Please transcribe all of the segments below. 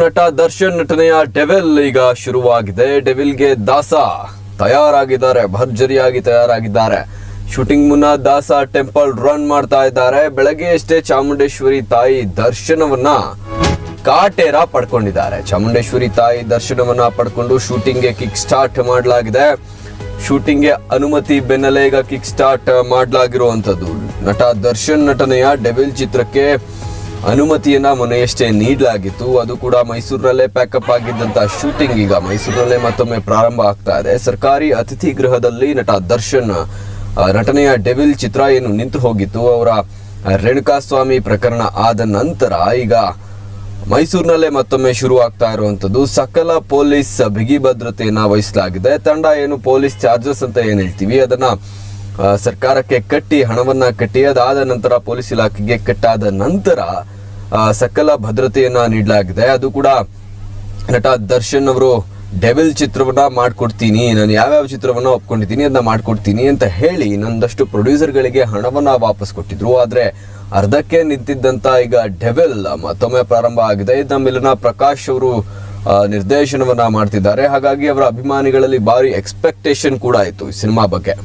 ನಟ ದರ್ಶನ್ ನಟನೆಯ ಡೆವಿಲ್ ಈಗ ಶುರುವಾಗಿದೆ. ಡೆವಿಲ್ಗೆ ದಾಸ ತಯಾರಾಗಿದ್ದಾರೆ, ಭರ್ಜರಿಯಾಗಿ ತಯಾರಾಗಿದ್ದಾರೆ. ಶೂಟಿಂಗ್ ಮುನ್ನ ದಾಸ ಟೆಂಪಲ್ ರನ್ ಮಾಡ್ತಾ ಇದ್ದಾರೆ. ಬೆಳಗ್ಗೆಯಷ್ಟೇ ಚಾಮುಂಡೇಶ್ವರಿ ತಾಯಿ ದರ್ಶನವನ್ನ ಕಾಟೇರ ಪಡ್ಕೊಂಡಿದ್ದಾರೆ. ಚಾಮುಂಡೇಶ್ವರಿ ತಾಯಿ ದರ್ಶನವನ್ನ ಪಡ್ಕೊಂಡು ಶೂಟಿಂಗ್ಗೆ ಕಿಕ್ ಸ್ಟಾರ್ಟ್ ಮಾಡಲಾಗಿದೆ. ಶೂಟಿಂಗ್ಗೆ ಅನುಮತಿ ಬೆನ್ನಲೆ ಈಗ ಕಿಕ್ ಸ್ಟಾರ್ಟ್ ಮಾಡಲಾಗಿರುವಂಥದ್ದು. ನಟ ದರ್ಶನ್ ನಟನೆಯ ಡೆವಿಲ್ ಚಿತ್ರಕ್ಕೆ ಅನುಮತಿಯನ್ನ ಮೊನ್ನೆಯಷ್ಟೇ ನೀಡಲಾಗಿತ್ತು. ಅದು ಕೂಡ ಮೈಸೂರಿನಲ್ಲೇ ಪ್ಯಾಕಪ್ ಆಗಿದ್ದಂತಹ ಶೂಟಿಂಗ್ ಈಗ ಮೈಸೂರಲ್ಲೇ ಮತ್ತೊಮ್ಮೆ ಪ್ರಾರಂಭ ಆಗ್ತಾ ಇದೆ. ಸರ್ಕಾರಿ ಅತಿಥಿ ಗೃಹದಲ್ಲಿ ನಟ ದರ್ಶನ್ ನಟನೆಯ ಡೆವಿಲ್ ಚಿತ್ರ ಏನು ನಿಂತು ಹೋಗಿತ್ತು. ಅವರ ರೇಣುಕಾಸ್ವಾಮಿ ಪ್ರಕರಣ ಆದ ನಂತರ ಈಗ ಮೈಸೂರಿನಲ್ಲೇ ಮತ್ತೊಮ್ಮೆ ಶುರು ಆಗ್ತಾ ಇರುವಂತದ್ದು. ಸಕಲ ಪೊಲೀಸ್ ಬಿಗಿ ಭದ್ರತೆಯನ್ನ ವಹಿಸಲಾಗಿದೆ. ತಂಡ ಏನು ಪೊಲೀಸ್ ಚಾರ್ಜಸ್ ಅಂತ ಏನ್ ಹೇಳ್ತೀವಿ? ಅದನ್ನ ಸರ್ಕಾರಕ್ಕೆ ಕಟ್ಟಿ ಹಣವನ್ನ ಕಟ್ಟಿ ಅದಾದ ನಂತರ ಪೊಲೀಸ್ ಇಲಾಖೆಗೆ ಕಟ್ಟಾದ ನಂತರ ಸಕಲ ಭದ್ರತೆಯನ್ನ ನೀಡಲಾಗಿದೆ. ಅದು ಕೂಡ ನಟ ದರ್ಶನ್ ಅವರು ಡೆವಿಲ್ ಚಿತ್ರವನ್ನ ಮಾಡ್ಕೊಡ್ತೀನಿ, ನಾನು ಯಾವ್ಯಾವ ಚಿತ್ರವನ್ನ ಒಪ್ಕೊಂಡಿದ್ದೀನಿ ಅದನ್ನ ಮಾಡ್ಕೊಡ್ತೀನಿ ಅಂತ ಹೇಳಿ ನಂದಷ್ಟು ಪ್ರೊಡ್ಯೂಸರ್ಗಳಿಗೆ ಹಣವನ್ನ ವಾಪಸ್ ಕೊಟ್ಟಿದ್ರು. ಆದ್ರೆ ಅರ್ಧಕ್ಕೆ ನಿಂತಿದ್ದಂತ ಈಗ ಡೆವಿಲ್ ಮತ್ತೊಮ್ಮೆ ಪ್ರಾರಂಭ ಆಗಿದೆ. ಇದನ್ನ ಮೇಲಿನ ಪ್ರಕಾಶ್ ಅವರು ನಿರ್ದೇಶನವನ್ನ ಮಾಡ್ತಿದ್ದಾರೆ. ಹಾಗಾಗಿ ಅವರ ಅಭಿಮಾನಿಗಳಲ್ಲಿ ಭಾರಿ ಎಕ್ಸ್ಪೆಕ್ಟೇಷನ್ ಕೂಡ ಆಯಿತು ಈ ಸಿನಿಮಾ ಬಗ್ಗೆ.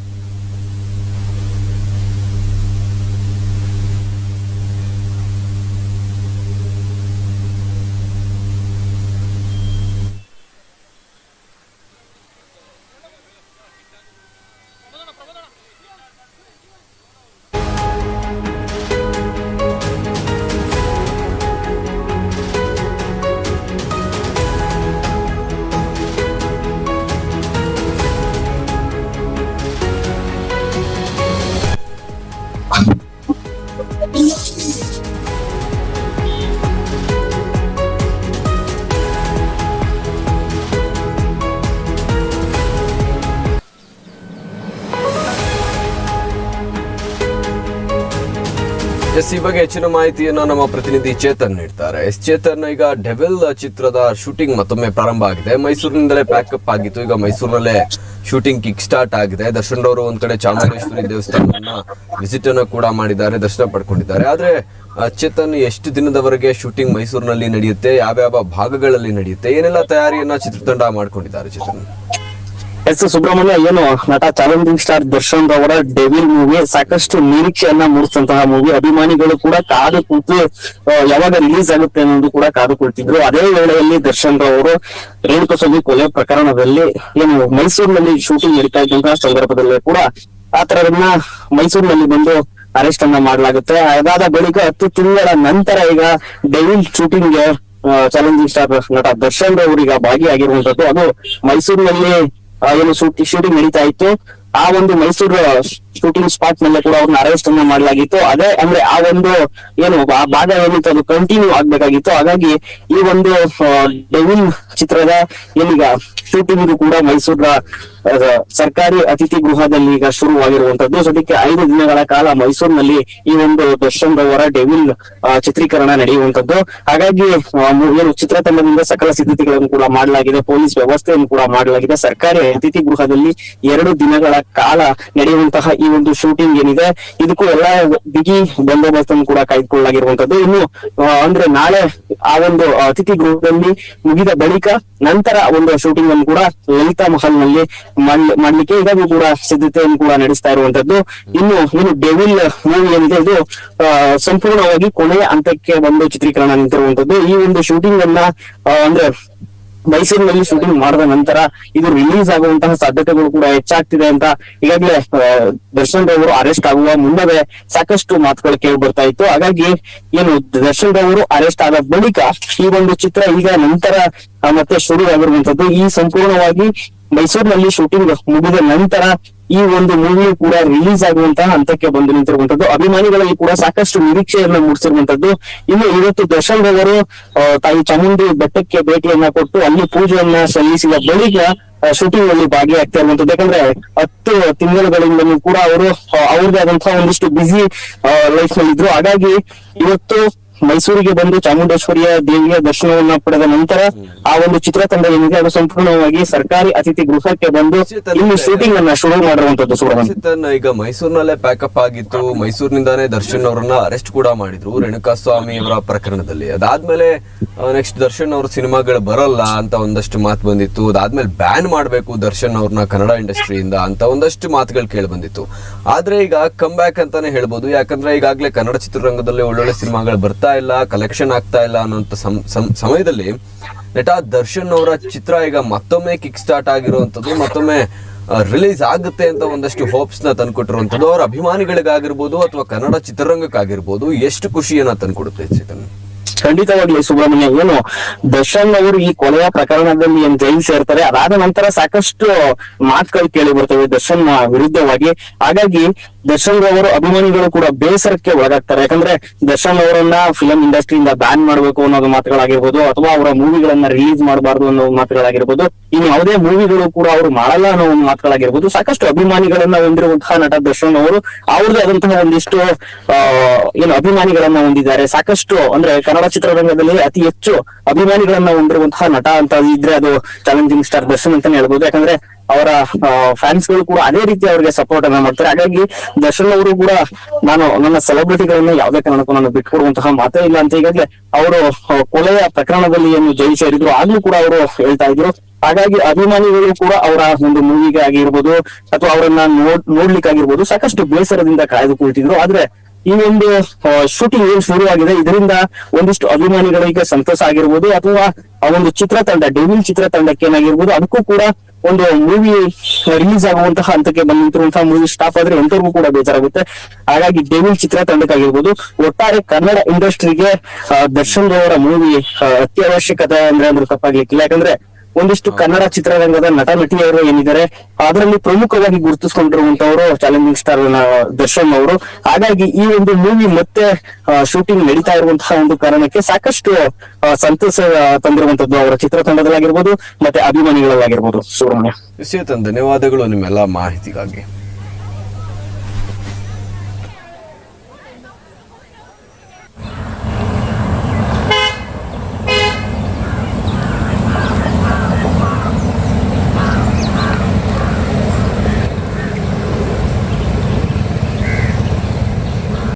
ಎಸ್ ಈ ಬಗ್ಗೆ ಹೆಚ್ಚಿನ ಮಾಹಿತಿಯನ್ನು ನಮ್ಮ ಪ್ರತಿನಿಧಿ ಚೇತನ್ ನೀಡ್ತಾರೆ. ಎಸ್ ಚೇತನ್, ಈಗ ಡೆವಿಲ್ ಚಿತ್ರದ ಶೂಟಿಂಗ್ ಮತ್ತೊಮ್ಮೆ ಪ್ರಾರಂಭ ಆಗಿದೆ. ಮೈಸೂರಿನಿಂದಲೇ ಪ್ಯಾಕಪ್ ಆಗಿತ್ತು. ಈಗ ಮೈಸೂರಿನಲ್ಲೇ ಶೂಟಿಂಗ್ ಕಿಕ್ ಸ್ಟಾರ್ಟ್ ಆಗಿದೆ. ದರ್ಶನ್ ಅವರು ಒಂದ್ ಕಡೆ ಚಾಮುಂಡೇಶ್ವರಿ ದೇವಸ್ಥಾನವನ್ನ ವಿಸಿಟ್ ಅನ್ನು ಕೂಡ ಮಾಡಿದ್ದಾರೆ, ದರ್ಶನ ಪಡ್ಕೊಂಡಿದ್ದಾರೆ. ಆದ್ರೆ ಚೇತನ್, ಎಷ್ಟು ದಿನದವರೆಗೆ ಶೂಟಿಂಗ್ ಮೈಸೂರಿನಲ್ಲಿ ನಡೆಯುತ್ತೆ? ಯಾವ್ಯಾವ ಭಾಗಗಳಲ್ಲಿ ನಡೆಯುತ್ತೆ? ಏನೆಲ್ಲ ತಯಾರಿಯನ್ನ ಚಿತ್ರತಂಡ ಮಾಡ್ಕೊಂಡಿದ್ದಾರೆ ಚೇತನ್? ಎಸ್ ಸುಬ್ರಹ್ಮಣ್ಯ, ಏನು ನಟ ಚಾಲೆಂಜಿಂಗ್ ಸ್ಟಾರ್ ದರ್ಶನ್ ರವರ ಡೆವಿಲ್ ಮೂವಿ ಸಾಕಷ್ಟು ನಿರೀಕ್ಷೆಯನ್ನ ಮೂಡಿಸಿದಂತಹ ಮೂವಿ ಅಭಿಮಾನಿಗಳು ಕೂಡ ಕಾದು ಕೂತು ಯಾವಾಗ ರಿಲೀಸ್ ಆಗುತ್ತೆ ಅನ್ನೋದು ಕೂಡ ಕಾದು ಕುಳಿತಿದ್ರು ಅದೇ ವೇಳೆಯಲ್ಲಿ ದರ್ಶನ್ ರವರು ರೇಣುಕಸ್ವಾಮಿ ಕೊಲೆ ಪ್ರಕರಣದಲ್ಲಿ, ಏನು ಮೈಸೂರಿನಲ್ಲಿ ಶೂಟಿಂಗ್ ನಡೀತಾ ಇದ್ದಂತಹ ಸಂದರ್ಭದಲ್ಲಿ ಕೂಡ ಆ ತರದನ್ನ ಮೈಸೂರಿನಲ್ಲಿ ಬಂದು ಅರೆಸ್ಟ್ ಅನ್ನ ಮಾಡಲಾಗುತ್ತೆ. ಅದಾದ ಬಳಿಕ ಹತ್ತು ತಿಂಗಳ ನಂತರ ಈಗ ಡೆವಿಲ್ ಶೂಟಿಂಗ್ ಚಾಲೆಂಜಿಂಗ್ ಸ್ಟಾರ್ ನಟ ದರ್ಶನ್ ರವರೀಗ ಭಾಗಿಯಾಗಿರುವಂತದ್ದು. ಅದು ಮೈಸೂರಿನಲ್ಲಿ ಏನು ಶೂಟಿಂಗ್ ನಡೀತಾ ಇತ್ತು. ಆ ಒಂದು ಮೈಸೂರು ಶೂಟಿಂಗ್ ಸ್ಪಾಟ್ನಲ್ಲಿ ಕೂಡ ಅವ್ರನ್ನ ಅರೆಸ್ಟ್ ಅನ್ನ ಮಾಡಲಾಗಿತ್ತು. ಅದೇ ಅಂದ್ರೆ ಆ ಒಂದು ಏನು, ಆ ಏನಿತ್ತು ಅದು ಕಂಟಿನ್ಯೂ ಆಗ್ಬೇಕಾಗಿತ್ತು. ಹಾಗಾಗಿ ಈ ಒಂದು ಡೆವಿಲ್ ಚಿತ್ರದ ಏನೀಗ ಶೂಟಿಂಗ್ ಕೂಡ ಮೈಸೂರಿನ ಸರ್ಕಾರಿ ಅತಿಥಿ ಗೃಹದಲ್ಲಿ ಈಗ ಶುರುವಾಗಿರುವಂತದ್ದು. ಸದ್ಯಕ್ಕೆ ಐದು ದಿನಗಳ ಕಾಲ ಮೈಸೂರಿನಲ್ಲಿ ಈ ಒಂದು ದರ್ಶನ್ ರವರ ಡೆವಿಲ್ ಚಿತ್ರೀಕರಣ ನಡೆಯುವಂತದ್ದು. ಹಾಗಾಗಿ ಏನು ಚಿತ್ರತಂಡದಿಂದ ಸಕಲ ಸಿದ್ಧತೆಗಳನ್ನು ಕೂಡ ಮಾಡಲಾಗಿದೆ. ಪೊಲೀಸ್ ವ್ಯವಸ್ಥೆಯನ್ನು ಕೂಡ ಮಾಡಲಾಗಿದೆ. ಸರ್ಕಾರಿ ಅತಿಥಿ ಗೃಹದಲ್ಲಿ ಎರಡು ದಿನಗಳ ಕಾಲ ನಡೆಯುವಂತಹ ಈ ಒಂದು ಶೂಟಿಂಗ್ ಏನಿದೆ, ಇದಕ್ಕೂ ಎಲ್ಲಾ ಬಿಗಿ ಬಂದೋಬಸ್ತ್ ಕೂಡ ಕಾಯ್ದುಕೊಳ್ಳಲಾಗಿರುವಂತದ್ದು ಇನ್ನು ಅಂದ್ರೆ ನಾಳೆ ಆ ಒಂದು ಅತಿಥಿ ಗೃಹದಲ್ಲಿ ಮುಗಿದ ಬಳಿಕ ನಂತರ ಒಂದು ಶೂಟಿಂಗ್ ಅನ್ನು ಕೂಡ ಲಲಿತಾ ಮಹಲ್ನಲ್ಲಿ ಮಾಡ್ಲಿ- ಮಾಡ್ಲಿಕ್ಕೆ ಇದನ್ನು ಕೂಡ ಸಿದ್ಧತೆಯನ್ನು ಕೂಡ ನಡೆಸ್ತಾ ಇರುವಂತದ್ದು ಇನ್ನು ಇನ್ನು ಡೆವಿಲ್ ಮೂವಿ ಏನಿದೆ ಇದು ಸಂಪೂರ್ಣವಾಗಿ ಕೊನೆಯ ಹಂತಕ್ಕೆ ಬಂದು ಚಿತ್ರೀಕರಣ ನಿಂತಿರುವಂತದ್ದು ಈ ಒಂದು ಶೂಟಿಂಗ್ ಅನ್ನ ಅಂದ್ರೆ ಮೈಸೂರಿನಲ್ಲಿ ಶೂಟಿಂಗ್ ಮಾಡಿದ ನಂತರ ಇದು ರಿಲೀಸ್ ಆಗುವಂತಹ ಸಾಧ್ಯತೆಗಳು ಕೂಡ ಹೆಚ್ಚಾಗ್ತಿದೆ ಅಂತ ಈಗಾಗಲೇ ದರ್ಶನ್ ರವರು ಅರೆಸ್ಟ್ ಆಗುವ ಮುನ್ನವೇ ಸಾಕಷ್ಟು ಮಾತುಗಳು ಕೇಳಿ ಬರ್ತಾ ಇತ್ತು. ಹಾಗಾಗಿ ಏನು ದರ್ಶನ್ ರವರು ಅರೆಸ್ಟ್ ಆದ ಬಳಿಕ ಈ ಒಂದು ಚಿತ್ರ ಈಗ ನಂತರ ಮತ್ತೆ ಶುರು ಆಗಿರುವಂತದ್ದು ಈ ಸಂಪೂರ್ಣವಾಗಿ ಮೈಸೂರಿನಲ್ಲಿ ಶೂಟಿಂಗ್ ಮುಗಿದ ನಂತರ ಈ ಒಂದು ಮೂವಿಯು ಕೂಡ ರಿಲೀಸ್ ಆಗುವಂತಹ ಹಂತಕ್ಕೆ ಬಂದು ನಿಂತಿರುವಂತದ್ದು ಅಭಿಮಾನಿಗಳಲ್ಲಿ ಕೂಡ ಸಾಕಷ್ಟು ನಿರೀಕ್ಷೆಯನ್ನ ಮೂಡಿಸಿರುವಂತದ್ದು ಇನ್ನು ಇವತ್ತು ದರ್ಶನ್ ರವರು ತಾಯಿ ಚಾಮುಂಡಿ ಬೆಟ್ಟಕ್ಕೆ ಭೇಟಿಯನ್ನ ಕೊಟ್ಟು ಅಲ್ಲಿ ಪೂಜೆಯನ್ನ ಸಲ್ಲಿಸಿದ ಬಳಿಕ ಶೂಟಿಂಗ್ನಲ್ಲಿ ಭಾಗಿಯಾಗ್ತಾ ಇರುವಂತದ್ದು ಯಾಕಂದ್ರೆ ಹತ್ತು ತಿಂಗಳುಗಳಿಂದಲೂ ಕೂಡ ಅವರು ಅವ್ರದೇ ಆದಂತಹ ಒಂದಿಷ್ಟು ಬ್ಯುಸಿ ಲೈಫ್ನಲ್ಲಿ ಇದ್ರು ಹಾಗಾಗಿ ಇವತ್ತು ಮೈಸೂರಿಗೆ ಬಂದು ಚಾಮುಂಡೇಶ್ವರಿಯ ದೇವಿಯ ದರ್ಶನವನ್ನ ಪಡೆದ ನಂತರ ಆ ಒಂದು ಚಿತ್ರತಂಡ ಏನಿದೆ ಅದು ಸಂಪೂರ್ಣವಾಗಿ ಸರ್ಕಾರಿ ಅತಿಥಿ ಗೃಹಕ್ಕೆ ಬಂದು ಇನ್ನು ಶೂಟಿಂಗ್ ಅನ್ನ ಶುರು ಮಾಡಿರುವಂತದ್ದು ಸುಬ್ರಹ್ಮಣ್ಯ ಈಗ ಮೈಸೂರಿನಲ್ಲೇ ಪ್ಯಾಕಪ್ ಆಗಿತ್ತು. ಮೈಸೂರಿನಿಂದಾನೇ ದರ್ಶನ್ ಅವರನ್ನ ಅರೆಸ್ಟ್ ಕೂಡ ಮಾಡಿದ್ರು ರೇಣುಕಾ ಸ್ವಾಮಿ ಅವರ ಪ್ರಕರಣದಲ್ಲಿ. ಅದಾದ್ಮೇಲೆ ನೆಕ್ಸ್ಟ್ ದರ್ಶನ್ ಅವ್ರ ಸಿನಿಮಾಗಳು ಬರಲ್ಲ ಅಂತ ಒಂದಷ್ಟು ಮಾತು ಬಂದಿತ್ತು. ಅದಾದ್ಮೇಲೆ ಬ್ಯಾನ್ ಮಾಡಬೇಕು ದರ್ಶನ್ ಅವ್ರನ್ನ ಕನ್ನಡ ಇಂಡಸ್ಟ್ರಿಯಿಂದ ಅಂತ ಒಂದಷ್ಟು ಮಾತುಗಳು ಕೇಳಿ ಬಂದಿತ್ತು. ಆದ್ರೆ ಈಗ ಕಮ್ ಬ್ಯಾಕ್ ಅಂತಾನೆ ಹೇಳ್ಬೋದು. ಯಾಕಂದ್ರೆ ಈಗಾಗಲೇ ಕನ್ನಡ ಚಿತ್ರರಂಗದಲ್ಲಿ ಒಳ್ಳೊಳ್ಳೆ ಸಿನಿಮಾಗಳು ಬರ್ತಾ ಇಲ್ಲ ಕಲೆಕ್ಷನ್ ಆಗ್ತಾ ಇಲ್ಲ ಅನ್ನೋಂಥ ಸಮ್- ಸಮ್- ಸಮಯದಲ್ಲಿ ನಟ ದರ್ಶನ್ ಅವರ ಚಿತ್ರ ಈಗ ಮತ್ತೊಮ್ಮೆ ಕಿಕ್ ಸ್ಟಾರ್ಟ್ ಆಗಿರುವಂಥದ್ದು, ಮತ್ತೊಮ್ಮೆ ರಿಲೀಸ್ ಆಗುತ್ತೆ ಅಂತ ಒಂದಷ್ಟು ಹೋಪ್ಸ್ನ ತಂದ್ಕೊಟ್ಟಿರುವಂಥದ್ದು. ಅವ್ರ ಅಭಿಮಾನಿಗಳಿಗಾಗಿರ್ಬೋದು ಅಥವಾ ಕನ್ನಡ ಚಿತ್ರರಂಗಕ್ಕಾಗಿರ್ಬೋದು, ಎಷ್ಟು ಖುಷಿಯನ್ನ ತಂದ್ಕೊಡುತ್ತೆ ಚೇತನ್? ಖಂಡಿತವಾಗ್ಲಿ ಸುಬ್ರಹ್ಮಣ್ಯ ಏನು ದರ್ಶನ್ ಅವರು ಈ ಕೊಲೆಯ ಪ್ರಕರಣದಲ್ಲಿ ಏನ್ ಜೈಲ್ ಸೇರ್ತಾರೆ, ಅದಾದ ನಂತರ ಸಾಕಷ್ಟು ಮಾತುಗಳು ಕೇಳಿ ಬರ್ತವೆ ದರ್ಶನ್ ವಿರುದ್ಧವಾಗಿ. ಹಾಗಾಗಿ ದರ್ಶನ್ ಅವರು ಅಭಿಮಾನಿಗಳು ಕೂಡ ಬೇಸರಕ್ಕೆ ಒಳಗಾಗ್ತಾರೆ. ಯಾಕಂದ್ರೆ ದರ್ಶನ್ ಅವರನ್ನ ಫಿಲಂ ಇಂಡಸ್ಟ್ರಿಯಿಂದ ಬ್ಯಾನ್ ಮಾಡಬೇಕು ಅನ್ನೋದು ಮಾತುಗಳಾಗಿರ್ಬೋದು, ಅಥವಾ ಅವರ ಮೂವಿಗಳನ್ನ ರಿಲೀಸ್ ಮಾಡಬಾರ್ದು ಅನ್ನೋ ಮಾತುಗಳಾಗಿರ್ಬೋದು, ಇನ್ನು ಯಾವುದೇ ಮೂವಿಗಳು ಕೂಡ ಅವರು ಮಾಡಲ್ಲ ಅನ್ನೋ ಒಂದು ಮಾತುಗಳಾಗಿರ್ಬೋದು, ಸಾಕಷ್ಟು ಅಭಿಮಾನಿಗಳನ್ನ ಹೊಂದಿರುವಂತಹ ನಟ ದರ್ಶನ್ ಅವರು ಅವ್ರದೇ ಆದಂತಹ ಒಂದಿಷ್ಟು ಏನು ಅಭಿಮಾನಿಗಳನ್ನ ಹೊಂದಿದ್ದಾರೆ. ಸಾಕಷ್ಟು ಅಂದ್ರೆ ಕನ್ನಡ ಚಿತ್ರರಂಗದಲ್ಲಿ ಅತಿ ಹೆಚ್ಚು ಅಭಿಮಾನಿಗಳನ್ನ ಹೊಂದಿರುವಂತಹ ನಟ ಅಂತ ಇದ್ರೆ ಅದು ಚಾಲೆಂಜಿಂಗ್ ಸ್ಟಾರ್ ದರ್ಶನ್ ಅಂತಾನೆ ಹೇಳ್ಬೋದು. ಯಾಕಂದ್ರೆ ಅವರ ಫ್ಯಾನ್ಸ್ಗಳು ಕೂಡ ಅದೇ ರೀತಿ ಅವರಿಗೆ ಸಪೋರ್ಟ್ ಅನ್ನ ಮಾಡ್ತಾರೆ. ಹಾಗಾಗಿ ದರ್ಶನ್ ಅವರು ಕೂಡ ನಾನು ನನ್ನ ಸೆಲೆಬ್ರಿಟಿಗಳನ್ನ ಯಾವುದೇ ಕಾರಣಕ್ಕೂ ನಾನು ಬಿಟ್ಕೊಡುವಂತಹ ಮಾತೇ ಇಲ್ಲ ಅಂತ ಈಗಾಗಲೇ ಅವರು ಕೊಲೆಯ ಪ್ರಕರಣದಲ್ಲಿ ಏನು ಜೈಲು ಸೇರಿದ್ರು, ಆಗ್ಲೂ ಕೂಡ ಅವರು ಹೇಳ್ತಾ ಇದ್ರು. ಹಾಗಾಗಿ ಅಭಿಮಾನಿಗಳು ಕೂಡ ಅವರ ಒಂದು ಮೂವಿಗೆ ಆಗಿರ್ಬೋದು ಅಥವಾ ಅವರನ್ನ ನೋಡ್, ನೋಡ್ಲಿಕ್ಕೆ ಆಗಿರ್ಬೋದು ಸಾಕಷ್ಟು ಬೇಸರದಿಂದ ಕಾಯ್ದುಕೊಳ್ತಿದ್ರು. ಆದ್ರೆ ಈ ಒಂದು ಶೂಟಿಂಗ್ ಏನ್ ಆಗಿದೆ ಇದರಿಂದ ಒಂದಿಷ್ಟು ಅಭಿಮಾನಿಗಳಿಗೆ ಸಂತಸ ಆಗಿರ್ಬೋದು ಅಥವಾ ಆ ಒಂದು ಚಿತ್ರತಂಡ ಡೆವಿಲ್ ಚಿತ್ರತಂಡಕ್ಕೆ ಏನಾಗಿರ್ಬೋದು ಅದಕ್ಕೂ ಕೂಡ ಒಂದು ಮೂವಿ ರಿಲೀಸ್ ಆಗುವಂತಹ ಹಂತಕ್ಕೆ ಬಂದಿರುವಂತಹ ಮೂವಿ ಸ್ಟಾಫ್ ಆದ್ರೆ ಎಂತವ್ರಿಗೂ ಕೂಡ ಬೇಜಾರಾಗುತ್ತೆ. ಹಾಗಾಗಿ ಡೇವಿಡ್ ಚಿತ್ರ ತಂಡಕ್ಕಾಗಿರ್ಬೋದು, ಒಟ್ಟಾರೆ ಕನ್ನಡ ಇಂಡಸ್ಟ್ರಿಗೆ ದರ್ಶನ್ ಅವರ ಮೂವಿ ಅತ್ಯವಶ್ಯಕತೆ ಅಂದ್ರೆ ಅಂದ್ರೆ ತಪ್ಪಾಗ್ಲಿಕ್ಕಿಲ್ಲ. ಯಾಕಂದ್ರೆ ಒಂದಿಷ್ಟು ಕನ್ನಡ ಚಿತ್ರರಂಗದ ನಟ ನಟಿಯರು ಏನಿದ್ದಾರೆ, ಅದರಲ್ಲಿ ಪ್ರಮುಖವಾಗಿ ಗುರುತಿಸಿಕೊಂಡಿರುವಂತವರು ಚಾಲೆಂಜಿಂಗ್ ಸ್ಟಾರ್ ದರ್ಶನ್ ಅವರು. ಹಾಗಾಗಿ ಈ ಒಂದು ಮೂವಿ ಮತ್ತೆ ಶೂಟಿಂಗ್ ನಡೀತಾ ಇರುವಂತಹ ಒಂದು ಕಾರಣಕ್ಕೆ ಸಾಕಷ್ಟು ಸಂತಸ ತಂದಿರುವಂತದ್ದು ಅವರ ಚಿತ್ರತಂಡದಲ್ಲಾಗಿರ್ಬೋದು, ಮತ್ತೆ ಅಭಿಮಾನಿಗಳಲ್ಲಾಗಿರ್ಬೋದು. ಸುಬ್ರಹ್ಮಣ್ಯ ಧನ್ಯವಾದಗಳು ನಿಮ್ಮೆಲ್ಲ ಮಾಹಿತಿಗಾಗಿ.